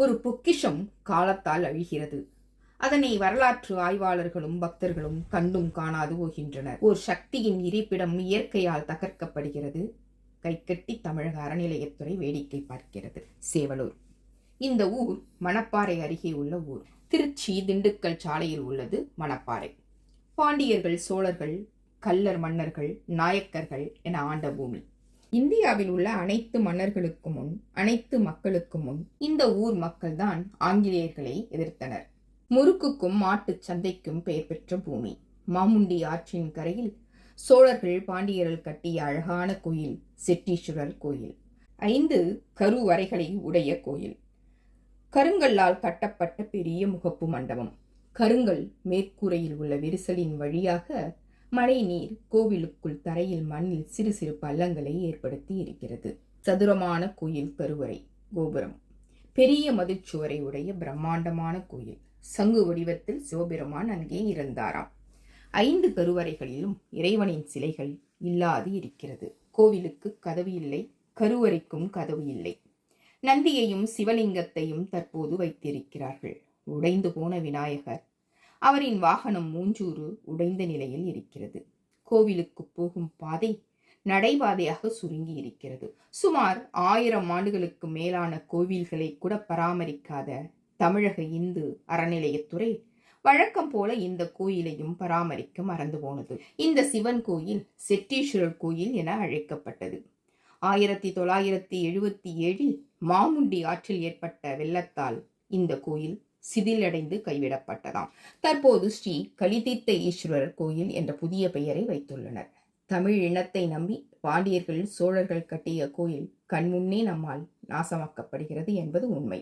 ஒரு பொக்கிஷம் காலத்தால் அழிகிறது. அதனை வரலாற்று ஆய்வாளர்களும் பக்தர்களும் கண்டும் காணாது போகின்றனர். ஒரு சக்தியின் இருப்பிடம் இயற்கையால் தகர்க்கப்படுகிறது. கைகட்டி தமிழக அறநிலையத்துறை வேடிக்கை பார்க்கிறது. சேவலூர். இந்த ஊர் மணப்பாறை அருகே உள்ள ஊர். திருச்சி திண்டுக்கல் சாலையில் உள்ளது மணப்பாறை. பாண்டியர்கள் சோழர்கள் கல்லர் மன்னர்கள் நாயக்கர்கள் என ஆண்ட பூமி. இந்தியாவில் உள்ள அனைத்து மன்னர்களுக்கு முன் அனைத்து மக்களுக்கு முன் இந்த ஊர் மக்கள்தான் ஆங்கிலேயர்களை எதிர்த்தனர். முறுக்குக்கும் மாட்டுச் சந்தைக்கும் பெயர் பெற்ற பூமி. மாமுண்டி ஆற்றின் கரையில் சோழர்கள் பாண்டியர்கள் கட்டிய அழகான கோயில் செட்டீஸ்வரர் கோயில். ஐந்து கருவறைகளை உடைய கோயில். கருங்கல்லால் கட்டப்பட்ட பெரிய முகப்பு மண்டபம். கருங்கல் மேற்கூரையில் உள்ள விரிசலின் வழியாக மழை நீர் கோவிலுக்குள் தரையில் மண்ணில் சிறு சிறு பள்ளங்களை ஏற்படுத்தி இருக்கிறது. சதுரமான கோயில் கருவறை கோபுரம். பெரிய மதுச்சுவரை உடைய பிரம்மாண்டமான கோயில். சங்கு வடிவத்தில் சிவபெருமான் அங்கே இருந்தாராம். ஐந்து கருவறைகளிலும் இறைவனின் சிலைகள் இல்லாது இருக்கிறது. கோவிலுக்கு கதவு இல்லை கருவறைக்கும் கதவு இல்லை. நந்தியையும் சிவலிங்கத்தையும் தற்போது வைத்திருக்கிறார்கள். உடைந்து போன விநாயகர் அவரின் வாகனம் மூஞ்சூறு உடைந்த நிலையில் இருக்கிறது. கோவிலுக்கு போகும் பாதை நடைபாதையாக சுருங்கி இருக்கிறது. சுமார் ஆயிரம் ஆண்டுகளுக்கு மேலான கோவில்களை கூட பராமரிக்காத தமிழக இந்து அறநிலையத்துறை வழக்கம் போல இந்த கோயிலையும் பராமரிக்க மறந்து போனது. இந்த சிவன் கோயில் செட்டீஸ்வரர் கோயில் என அழைக்கப்பட்டது. ஆயிரத்தி தொள்ளாயிரத்தி எழுபத்தி ஏழில் மாமுண்டி ஆற்றில் ஏற்பட்ட வெள்ளத்தால் இந்த கோயில் சிதிலடைந்து கைவிடப்பட்டதாம். தற்போது ஸ்ரீ கலிதீர்த்த ஈஸ்வரர் கோயில் என்ற புதிய பெயரை வைத்துள்ளனர். தமிழ் இனத்தை நம்பி பாண்டியர்கள் சோழர்கள் கட்டிய கோயில் கண்முன்னே நம்மால் நாசமாக்கப்படுகிறது என்பது உண்மை.